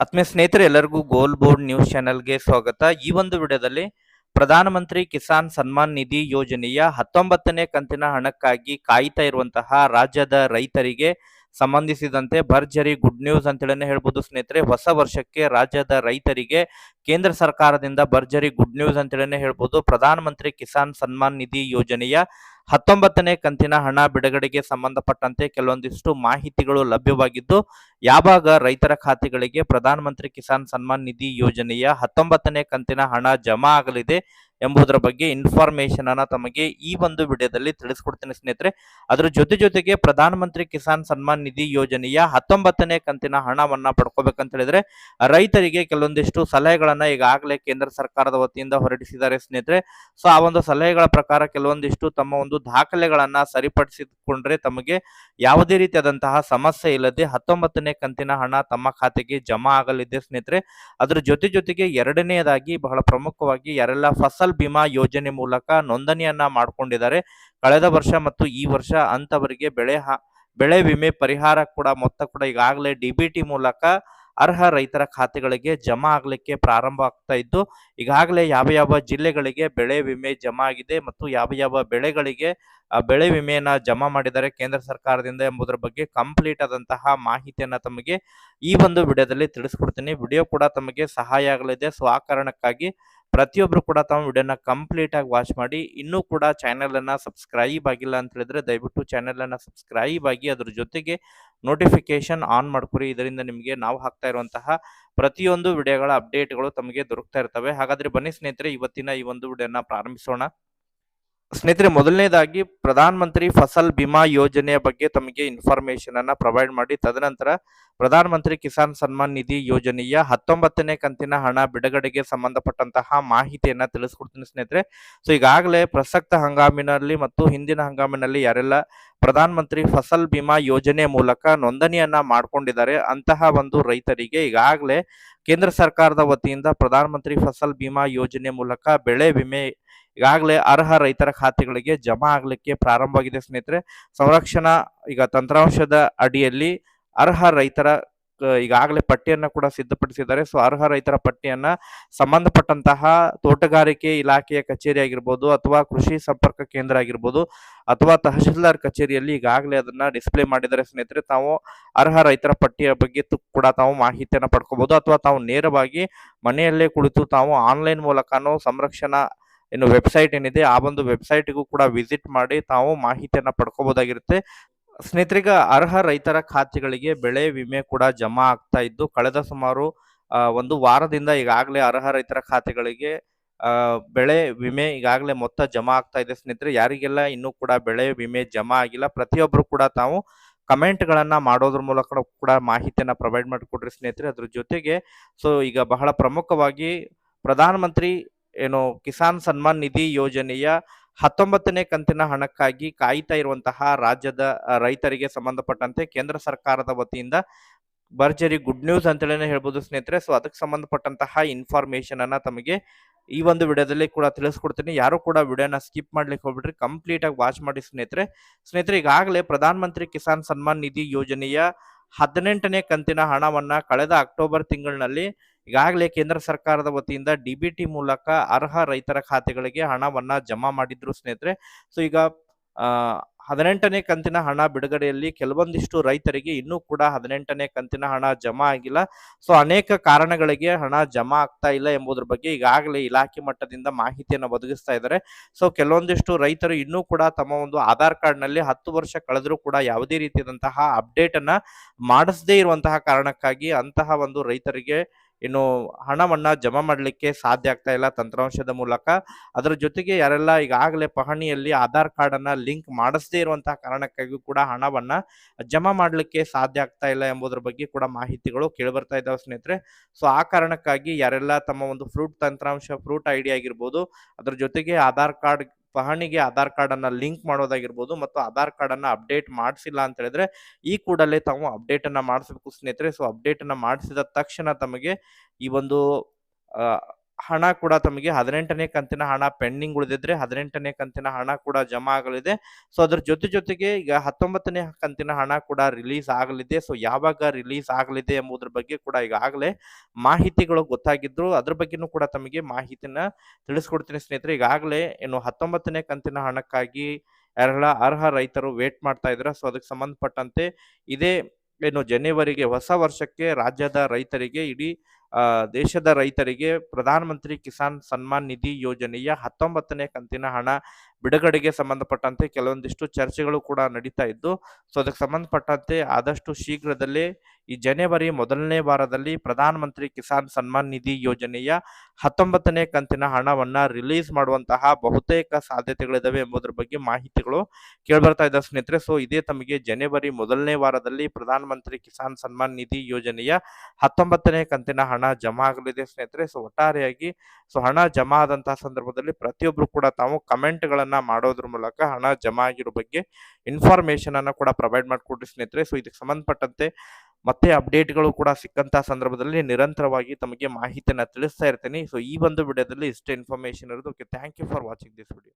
ಆತ್ಮೀಯ ಸ್ನೇಹಿತರೆ, ಎಲ್ಲರಿಗೂ ಗೋಲ್ ಬೋರ್ಡ್ ನ್ಯೂಸ್ ಚಾನೆಲ್ಗೆ ಸ್ವಾಗತ. ಈ ಒಂದು ವಿಡಿಯೋದಲ್ಲಿ ಪ್ರಧಾನಮಂತ್ರಿ ಕಿಸಾನ್ ಸನ್ಮಾನ್ ನಿಧಿ ಯೋಜನೆಯ ಹತ್ತೊಂಬತ್ತನೇ ಕಂತಿನ ಹಣಕ್ಕಾಗಿ ಕಾಯ್ತಾ ಇರುವಂತಹ ರಾಜ್ಯದ ರೈತರಿಗೆ ಸಂಬಂಧಿಸಿದಂತೆ ಭರ್ಜರಿ ಗುಡ್ ನ್ಯೂಸ್ ಅಂತೇಳಿ ಹೇಳ್ಬೋದು ಸ್ನೇಹಿತರೆ. ಹೊಸ ವರ್ಷಕ್ಕೆ ರಾಜ್ಯದ ರೈತರಿಗೆ ಕೇಂದ್ರ ಸರ್ಕಾರದಿಂದ ಭರ್ಜರಿ ಗುಡ್ ನ್ಯೂಸ್ ಅಂತೇಳಿ ಹೇಳ್ಬೋದು. ಪ್ರಧಾನಮಂತ್ರಿ ಕಿಸಾನ್ ಸನ್ಮಾನ್ ನಿಧಿ ಯೋಜನೆಯ ಹತ್ತೊಂಬತ್ತನೇ ಕಂತಿನ ಹಣ ಬಿಡುಗಡೆಗೆ ಸಂಬಂಧಪಟ್ಟಂತೆ ಕೆಲವೊಂದಿಷ್ಟು ಮಾಹಿತಿಗಳು ಲಭ್ಯವಾಗಿದ್ದು, ಯಾವಾಗ ರೈತರ ಖಾತೆಗಳಿಗೆ ಪ್ರಧಾನಮಂತ್ರಿ ಕಿಸಾನ್ ಸನ್ಮಾನ್ ನಿಧಿ ಯೋಜನೆಯ ಹತ್ತೊಂಬತ್ತನೇ ಕಂತಿನ ಹಣ ಜಮಾ ಆಗಲಿದೆ ಎಂಬುದರ ಬಗ್ಗೆ ಇನ್ಫಾರ್ಮೇಶನ್ ಅನ್ನ ತಮಗೆ ಈ ಒಂದು ವಿಡಿಯೋದಲ್ಲಿ ತಿಳಿಸ್ಕೊಡ್ತೀನಿ ಸ್ನೇಹಿತರೆ. ಅದರ ಜೊತೆ ಜೊತೆಗೆ ಪ್ರಧಾನ ಮಂತ್ರಿ ಕಿಸಾನ್ ಸನ್ಮಾನ್ ನಿಧಿ ಯೋಜನೆಯ ಹತ್ತೊಂಬತ್ತನೇ ಕಂತಿನ ಹಣವನ್ನ ಪಡ್ಕೋಬೇಕಂತ ಹೇಳಿದ್ರೆ, ರೈತರಿಗೆ ಕೆಲವೊಂದಿಷ್ಟು ಸಲಹೆಗಳನ್ನ ಈಗಾಗಲೇ ಕೇಂದ್ರ ಸರ್ಕಾರದ ವತಿಯಿಂದ ಹೊರಡಿಸಿದ್ದಾರೆ ಸ್ನೇಹಿತರೆ. ಸೊ, ಆ ಒಂದು ಸಲಹೆಗಳ ಪ್ರಕಾರ ಕೆಲವೊಂದಿಷ್ಟು ತಮ್ಮ ಒಂದು ದಾಖಲೆಗಳನ್ನ ಸರಿಪಡಿಸಿಕೊಂಡ್ರೆ ತಮಗೆ ಯಾವುದೇ ರೀತಿಯಾದಂತಹ ಸಮಸ್ಯೆ ಇಲ್ಲದೆ ಹತ್ತೊಂಬತ್ತನೇ ಕಂತಿನ ಹಣ ತಮ್ಮ ಖಾತೆಗೆ ಜಮಾ ಆಗಲಿದೆ ಸ್ನೇಹಿತರೆ. ಅದರ ಜೊತೆ ಜೊತೆಗೆ ಎರಡನೆಯದಾಗಿ ಬಹಳ ಪ್ರಮುಖವಾಗಿ ಯಾರೆಲ್ಲ ಫಸಲ್ ಬಿಮಾ ಯೋಜನೆ ಮೂಲಕ ನೋಂದಣಿಯನ್ನ ಮಾಡ್ಕೊಂಡಿದ್ದಾರೆ. ಕಳೆದ ವರ್ಷ ಮತ್ತು ಈ ವರ್ಷ ಅಂತವರಿಗೆ ಬೆಳೆ ಬೆಳೆ ವಿಮೆ ಪರಿಹಾರ ಕೂಡ ಮೊತ್ತ ಕೂಡ ಈಗಾಗಲೇ ಡಿಬಿಟಿ ಮೂಲಕ ಅರ್ಹ ರೈತರ ಖಾತೆಗಳಿಗೆ ಜಮಾ ಆಗಲಿಕ್ಕೆ ಪ್ರಾರಂಭ ಆಗ್ತಾ ಇದ್ದು, ಈಗಾಗಲೇ ಯಾವ ಯಾವ ಜಿಲ್ಲೆಗಳಿಗೆ ಬೆಳೆ ವಿಮೆ ಜಮಾ ಆಗಿದೆ ಮತ್ತು ಯಾವ ಯಾವ ಬೆಳೆಗಳಿಗೆ ಬೆಳೆ ವಿಮೆಯನ್ನ ಜಮಾ ಮಾಡಿದ್ದಾರೆ ಕೇಂದ್ರ ಸರ್ಕಾರದಿಂದ ಎಂಬುದರ ಬಗ್ಗೆ ಕಂಪ್ಲೀಟ್ ಆದಂತಹ ಮಾಹಿತಿಯನ್ನ ತಮಗೆ ಈ ಒಂದು ವಿಡಿಯೋದಲ್ಲಿ ತಿಳಿಸ್ಕೊಡ್ತೀನಿ. ವಿಡಿಯೋ ಕೂಡ ತಮಗೆ ಸಹಾಯ ಆಗಲಿದೆ. ಸೊ, ಆ ಕಾರಣಕ್ಕಾಗಿ ಪ್ರತಿಯೊಬ್ರು ಕೂಡ ತಾವು ವಿಡಿಯೋನ ಕಂಪ್ಲೀಟ್ ಆಗಿ ವಾಚ್ ಮಾಡಿ, ಇನ್ನೂ ಕೂಡ ಚಾನೆಲ್ ಅನ್ನ ಸಬ್ಸ್ಕ್ರೈಬ್ ಆಗಿಲ್ಲ ಅಂತ ಹೇಳಿದ್ರೆ ದಯವಿಟ್ಟು ಚಾನೆಲ್ ಅನ್ನ ಸಬ್ಸ್ಕ್ರೈಬ್ ಆಗಿ ಅದ್ರ ಜೊತೆಗೆ ನೋಟಿಫಿಕೇಶನ್ ಆನ್ ಮಾಡ್ಕೊರಿ. ಇದರಿಂದ ನಿಮಗೆ ನಾವು ಹಾಕ್ತಾ ಇರುವಂತಹ ಪ್ರತಿಯೊಂದು ವಿಡಿಯೋಗಳ ಅಪ್ಡೇಟ್ಗಳು ತಮಗೆ ದೊರಕ್ತಾ ಇರ್ತವೆ. ಹಾಗಾದ್ರೆ ಬನ್ನಿ ಸ್ನೇಹಿತರೆ, ಇವತ್ತಿನ ಈ ಒಂದು ವಿಡಿಯೋನ ಪ್ರಾರಂಭಿಸೋಣ. ಸ್ನೇಹಿತರೆ, ಮೊದಲನೇದಾಗಿ ಪ್ರಧಾನ ಮಂತ್ರಿ ಫಸಲ್ ಬಿಮಾ ಯೋಜನೆಯ ಬಗ್ಗೆ ತಮಗೆ ಇನ್ಫಾರ್ಮೇಶನ್ ಅನ್ನ ಪ್ರೊವೈಡ್ ಮಾಡಿ. ತದನಂತರ ಪ್ರಧಾನ ಮಂತ್ರಿ ಕಿಸಾನ್ ಸನ್ಮಾನ್ ನಿಧಿ ಯೋಜನೆಯ ಹತ್ತೊಂಬತ್ತನೇ ಕಂತಿನ ಹಣ ಬಿಡುಗಡೆಗೆ ಸಂಬಂಧಪಟ್ಟಂತಹ ಮಾಹಿತಿಯನ್ನ ತಿಳಿಸ್ಕೊಡ್ತೀನಿ ಸ್ನೇಹಿತರೆ. ಸೊ ಈಗಾಗಲೇ ಪ್ರಸಕ್ತ ಹಂಗಾಮಿನಲ್ಲಿ ಮತ್ತು ಹಿಂದಿನ ಹಂಗಾಮಿನಲ್ಲಿ ಯಾರೆಲ್ಲ ಪ್ರಧಾನ ಮಂತ್ರಿ ಫಸಲ್ ಬಿಮಾ ಯೋಜನೆ ಮೂಲಕ ನೋಂದಣಿಯನ್ನ ಮಾಡ್ಕೊಂಡಿದ್ದಾರೆ, ಅಂತಹ ಒಂದು ರೈತರಿಗೆ ಈಗಾಗಲೇ ಕೇಂದ್ರ ಸರ್ಕಾರದ ವತಿಯಿಂದ ಪ್ರಧಾನ ಮಂತ್ರಿ ಫಸಲ್ ಬಿಮಾ ಯೋಜನೆ ಮೂಲಕ ಬೆಳೆ ವಿಮೆ ಈಗಾಗಲೇ ಅರ್ಹ ರೈತರ ಖಾತೆಗಳಿಗೆ ಜಮಾ ಆಗಲಿಕ್ಕೆ ಪ್ರಾರಂಭವಾಗಿದೆ ಸ್ನೇಹಿತರೆ. ಸಂರಕ್ಷಣಾ ಈಗ ತಂತ್ರಾಂಶದ ಅಡಿಯಲ್ಲಿ ಅರ್ಹ ರೈತರ ಈಗಾಗಲೇ ಪಟ್ಟಿಯನ್ನ ಕೂಡ ಸಿದ್ಧಪಡಿಸಿದ್ದಾರೆ. ಸೊ, ಅರ್ಹ ರೈತರ ಪಟ್ಟಿಯನ್ನ ಸಂಬಂಧಪಟ್ಟಂತಹ ತೋಟಗಾರಿಕೆ ಇಲಾಖೆಯ ಕಚೇರಿ ಆಗಿರ್ಬೋದು ಅಥವಾ ಕೃಷಿ ಸಂಪರ್ಕ ಕೇಂದ್ರ ಆಗಿರ್ಬೋದು ಅಥವಾ ತಹಶೀಲ್ದಾರ್ ಕಚೇರಿಯಲ್ಲಿ ಈಗಾಗಲೇ ಅದನ್ನ ಡಿಸ್ಪ್ಲೇ ಮಾಡಿದ್ದಾರೆ ಸ್ನೇಹಿತರೆ. ತಾವು ಅರ್ಹ ರೈತರ ಪಟ್ಟಿಯ ಬಗ್ಗೆ ಕೂಡ ತಾವು ಮಾಹಿತಿಯನ್ನು ಪಡ್ಕೋಬಹುದು ಅಥವಾ ತಾವು ನೇರವಾಗಿ ಮನೆಯಲ್ಲೇ ಕುಳಿತು ತಾವು ಆನ್ಲೈನ್ ಮೂಲಕನೂ ಸಂರಕ್ಷಣಾ ಏನು ವೆಬ್ಸೈಟ್ ಏನಿದೆ ಆ ಒಂದು ವೆಬ್ಸೈಟ್ಗೂ ಕೂಡ ವಿಸಿಟ್ ಮಾಡಿ ತಾವು ಮಾಹಿತಿಯನ್ನು ಪಡ್ಕೋಬಹುದಾಗಿರುತ್ತೆ ಸ್ನೇಹಿತರಿಗ ಅರ್ಹ ರೈತರ ಖಾತೆಗಳಿಗೆ ಬೆಳೆ ವಿಮೆ ಕೂಡ ಜಮಾ ಆಗ್ತಾ ಇದ್ದು, ಕಳೆದ ಸುಮಾರು ಒಂದು ವಾರದಿಂದ ಈಗಾಗಲೇ ಅರ್ಹ ರೈತರ ಖಾತೆಗಳಿಗೆ ಬೆಳೆ ವಿಮೆ ಈಗಾಗಲೇ ಮೊತ್ತ ಜಮಾ ಆಗ್ತಾ ಇದೆ. ಸ್ನೇಹಿತರೆ, ಯಾರಿಗೆಲ್ಲ ಇನ್ನೂ ಕೂಡ ಬೆಳೆ ವಿಮೆ ಜಮಾ ಆಗಿಲ್ಲ ಪ್ರತಿಯೊಬ್ಬರು ಕೂಡ ತಾವು ಕಮೆಂಟ್ಗಳನ್ನ ಮಾಡೋದ್ರ ಮೂಲಕ ಕೂಡ ಮಾಹಿತಿಯನ್ನ ಪ್ರೊವೈಡ್ ಮಾಡಿಕೊಡ್ರಿ ಸ್ನೇಹಿತರೆ. ಅದ್ರ ಜೊತೆಗೆ, ಸೊ, ಈಗ ಬಹಳ ಪ್ರಮುಖವಾಗಿ ಪ್ರಧಾನಮಂತ್ರಿ ಏನು ಕಿಸಾನ್ ಸನ್ಮಾನ್ ನಿಧಿ ಯೋಜನೆಯ ಹತ್ತೊಂಬತ್ತನೇ ಕಂತಿನ ಹಣಕ್ಕಾಗಿ ಕಾಯ್ತಾ ಇರುವಂತಹ ರಾಜ್ಯದ ರೈತರಿಗೆ ಸಂಬಂಧಪಟ್ಟಂತೆ ಕೇಂದ್ರ ಸರ್ಕಾರದ ವತಿಯಿಂದ ಭರ್ಜರಿ ಗುಡ್ ನ್ಯೂಸ್ ಅಂತೇಳಿ ಹೇಳ್ಬೋದು ಸ್ನೇಹಿತರೆ. ಸೊ ಅದಕ್ಕೆ ಸಂಬಂಧಪಟ್ಟಂತಹ ಇನ್ಫಾರ್ಮೇಶನ್ ಅನ್ನ ತಮಗೆ ಈ ಒಂದು ವಿಡಿಯೋದಲ್ಲಿ ಕೂಡ ತಿಳಿಸ್ಕೊಡ್ತೀನಿ. ಯಾರು ಕೂಡ ವಿಡಿಯೋನ ಸ್ಕಿಪ್ ಮಾಡ್ಲಿಕ್ಕೆ ಹೋಗ್ಬಿಟ್ರಿ ಕಂಪ್ಲೀಟ್ ಆಗಿ ವಾಚ್ ಮಾಡಿ ಸ್ನೇಹಿತರೆ. ಸ್ನೇಹಿತರೆ, ಈಗಾಗಲೇ ಪ್ರಧಾನ ಮಂತ್ರಿ ಕಿಸಾನ್ ಸನ್ಮಾನ್ ನಿಧಿ ಯೋಜನೆಯ ಹದಿನೆಂಟನೇ ಕಂತಿನ ಹಣವನ್ನ ಕಳೆದ ಅಕ್ಟೋಬರ್ ತಿಂಗಳಿನಲ್ಲಿ ಈಗಾಗಲೇ ಕೇಂದ್ರ ಸರ್ಕಾರದ ವತಿಯಿಂದ ಡಿಬಿಟಿ ಮೂಲಕ ಅರ್ಹ ರೈತರ ಖಾತೆಗಳಿಗೆ ಹಣವನ್ನ ಜಮಾ ಮಾಡಿದ್ರು ಸ್ನೇಹಿತರೆ. ಸೊ ಈಗ ಹದಿನೆಂಟನೇ ಕಂತಿನ ಹಣ ಬಿಡುಗಡೆಯಲ್ಲಿ ಕೆಲವೊಂದಿಷ್ಟು ರೈತರಿಗೆ ಇನ್ನೂ ಕೂಡ ಹದಿನೆಂಟನೇ ಕಂತಿನ ಹಣ ಜಮಾ ಆಗಿಲ್ಲ. ಸೊ ಅನೇಕ ಕಾರಣಗಳಿಗೆ ಹಣ ಜಮಾ ಆಗ್ತಾ ಇಲ್ಲ ಎಂಬುದ್ರ ಬಗ್ಗೆ ಈಗಾಗಲೇ ಇಲಾಖೆ ಮಟ್ಟದಿಂದ ಮಾಹಿತಿಯನ್ನು ಒದಗಿಸ್ತಾ ಇದ್ದಾರೆ. ಸೊ ಕೆಲವೊಂದಿಷ್ಟು ರೈತರು ಇನ್ನೂ ಕೂಡ ತಮ್ಮ ಒಂದು ಆಧಾರ್ ಕಾರ್ಡ್ನಲ್ಲಿ ಹತ್ತು ವರ್ಷ ಕಳೆದರೂ ಕೂಡ ಯಾವುದೇ ರೀತಿಯಾದಂತಹ ಅಪ್ಡೇಟ್ ಅನ್ನ ಮಾಡಿಸದೇ ಇರುವಂತಹ ಕಾರಣಕ್ಕಾಗಿ ಅಂತಹ ಒಂದು ರೈತರಿಗೆ ಇನ್ನು ಹಣವನ್ನ ಜಮಾ ಮಾಡಲಿಕ್ಕೆ ಸಾಧ್ಯ ಆಗ್ತಾ ಇಲ್ಲ ತಂತ್ರಾಂಶದ ಮೂಲಕ. ಅದರ ಜೊತೆಗೆ ಯಾರೆಲ್ಲ ಈಗಾಗಲೇ ಪಹಣಿಯಲ್ಲಿ ಆಧಾರ್ ಕಾರ್ಡನ್ನು ಲಿಂಕ್ ಮಾಡಿಸದೇ ಇರುವಂತಹ ಕಾರಣಕ್ಕಾಗಿ ಕೂಡ ಹಣವನ್ನ ಜಮಾ ಮಾಡಲಿಕ್ಕೆ ಸಾಧ್ಯ ಆಗ್ತಾ ಇಲ್ಲ ಎಂಬುದರ ಬಗ್ಗೆ ಕೂಡ ಮಾಹಿತಿಗಳು ಕೇಳಿಬರ್ತಾ ಇದ್ದಾವೆ ಸ್ನೇಹಿತರೆ. ಸೊ, ಆ ಕಾರಣಕ್ಕಾಗಿ ಯಾರೆಲ್ಲ ತಮ್ಮ ಒಂದು ಫ್ರೂಟ್ ತಂತ್ರಾಂಶ ಫ್ರೂಟ್ ಐಡಿ ಆಗಿರ್ಬೋದು, ಅದ್ರ ಜೊತೆಗೆ ಆಧಾರ್ ಕಾರ್ಡ್ ಪಹಣಿಗೆ ಆಧಾರ್ ಕಾರ್ಡ್ ಅನ್ನ ಲಿಂಕ್ ಮಾಡೋದಾಗಿರ್ಬೋದು ಮತ್ತು ಆಧಾರ್ ಕಾರ್ಡ್ ಅನ್ನ ಅಪ್ಡೇಟ್ ಮಾಡಿಸಿಲ್ಲ ಅಂತ ಹೇಳಿದ್ರೆ ಈ ಕೂಡಲೇ ತಾವು ಅಪ್ಡೇಟ್ ಅನ್ನ ಮಾಡಿಸ್ಬೇಕು ಸ್ನೇಹಿತರೆ. ಸೊ ಅಪ್ಡೇಟ್ ಅನ್ನ ಮಾಡಿಸಿದ ತಕ್ಷಣ ತಮಗೆ ಈ ಒಂದು ಹಣ ಕೂಡ ತಮಗೆ ಹದಿನೆಂಟನೇ ಕಂತಿನ ಹಣ ಪೆಂಡಿಂಗ್ ಉಳಿದಿದ್ರೆ ಹದಿನೆಂಟನೇ ಕಂತಿನ ಹಣ ಕೂಡ ಜಮಾ ಆಗಲಿದೆ. ಸೊ ಅದ್ರ ಜೊತೆ ಜೊತೆಗೆ ಈಗ ಹತ್ತೊಂಬತ್ತನೇ ಕಂತಿನ ಹಣ ಕೂಡ ರಿಲೀಸ್ ಆಗಲಿದೆ. ಸೊ ಯಾವಾಗ ರಿಲೀಸ್ ಆಗಲಿದೆ ಎಂಬುದ್ರ ಬಗ್ಗೆ ಕೂಡ ಈಗಾಗಲೇ ಮಾಹಿತಿಗಳು ಗೊತ್ತಾಗಿದ್ರು. ಅದ್ರ ಬಗ್ಗೆನೂ ಕೂಡ ತಮಗೆ ಮಾಹಿತಿನ ತಿಳಿಸ್ಕೊಡ್ತೀನಿ ಸ್ನೇಹಿತರೆ. ಈಗಾಗಲೇ ಏನು ಹತ್ತೊಂಬತ್ತನೇ ಕಂತಿನ ಹಣಕ್ಕಾಗಿ ಯಾರೆಲ್ಲ ಅರ್ಹ ರೈತರು ವೇಟ್ ಮಾಡ್ತಾ ಇದ್ರ ಸೊ ಅದಕ್ಕೆ ಸಂಬಂಧಪಟ್ಟಂತೆ ಇದೇ ಏನು ಜನವರಿಗೆ ಹೊಸ ವರ್ಷಕ್ಕೆ ರಾಜ್ಯದ ರೈತರಿಗೆ ಇಡೀ ದೇಶದ ರೈತರಿಗೆ ಪ್ರಧಾನಮಂತ್ರಿ ಕಿಸಾನ್ ಸನ್ಮಾನ್ ನಿಧಿ ಯೋಜನೆಯ ಹತ್ತೊಂಬತ್ತನೇ ಕಂತಿನ ಹಣ ಬಿಡುಗಡೆಗೆ ಸಂಬಂಧಪಟ್ಟಂತೆ ಕೆಲವೊಂದಿಷ್ಟು ಚರ್ಚೆಗಳು ಕೂಡ ನಡೀತಾ ಇದ್ದು, ಸೊ ಅದಕ್ಕೆ ಸಂಬಂಧಪಟ್ಟಂತೆ ಆದಷ್ಟು ಶೀಘ್ರದಲ್ಲೇ ಈ ಜನವರಿ ಮೊದಲನೇ ವಾರದಲ್ಲಿ ಪ್ರಧಾನಮಂತ್ರಿ ಕಿಸಾನ್ ಸನ್ಮಾನ್ ನಿಧಿ ಯೋಜನೆಯ ಹತ್ತೊಂಬತ್ತನೇ ಕಂತಿನ ಹಣವನ್ನ ರಿಲೀಸ್ ಮಾಡುವಂತಹ ಬಹುತೇಕ ಸಾಧ್ಯತೆಗಳಿದಾವೆ ಎಂಬುದರ ಬಗ್ಗೆ ಮಾಹಿತಿಗಳು ಕೇಳ್ಬರ್ತಾ ಇದ್ದ ಸ್ನೇಹಿತರೆ. ಸೊ ಇದೇ ತಮಗೆ ಜನವರಿ ಮೊದಲನೇ ವಾರದಲ್ಲಿ ಪ್ರಧಾನಮಂತ್ರಿ ಕಿಸಾನ್ ಸನ್ಮಾನ್ ನಿಧಿ ಯೋಜನೆಯ ಹತ್ತೊಂಬತ್ತನೇ ಕಂತಿನ ಹಣ ಜಮಾ ಆಗಲಿದೆ ಸ್ನೇಹಿತರೆ. ಸೊ ಒಟ್ಟಾರೆಯಾಗಿ, ಸೊ ಹಣ ಜಮಾ ಆದಂತಹ ಸಂದರ್ಭದಲ್ಲಿ ಪ್ರತಿಯೊಬ್ರು ಕೂಡ ತಾವು ಕಮೆಂಟ್ಗಳನ್ನ ಮಾಡೋದ್ರ ಮೂಲಕ ಹಣ ಜಮಾ ಆಗಿರೋ ಬಗ್ಗೆ ಇನ್ಫಾರ್ಮೇಶನ್ ಅನ್ನ ಕೂಡ ಪ್ರೊವೈಡ್ ಮಾಡಿಕೊಡ್ರಿ ಸ್ನೇಹಿತರೆ. ಸೊ ಇದಕ್ಕೆ ಸಂಬಂಧಪಟ್ಟಂತೆ ಮತ್ತೆ ಅಪ್ಡೇಟ್ಗಳು ಕೂಡ ಸಿಕ್ಕಂತಹ ಸಂದರ್ಭದಲ್ಲಿ ನಿರಂತರವಾಗಿ ತಮಗೆ ಮಾಹಿತಿಯನ್ನು ತಿಳಿಸ್ತಾ ಇರ್ತೀನಿ. ಸೊ ಈ ಒಂದು ವಿಡಿಯೋದಲ್ಲಿ ಇಷ್ಟೇ ಇನ್ಫಾರ್ಮೇಶನ್ ಇರೋದು. Okay thank you for watching this video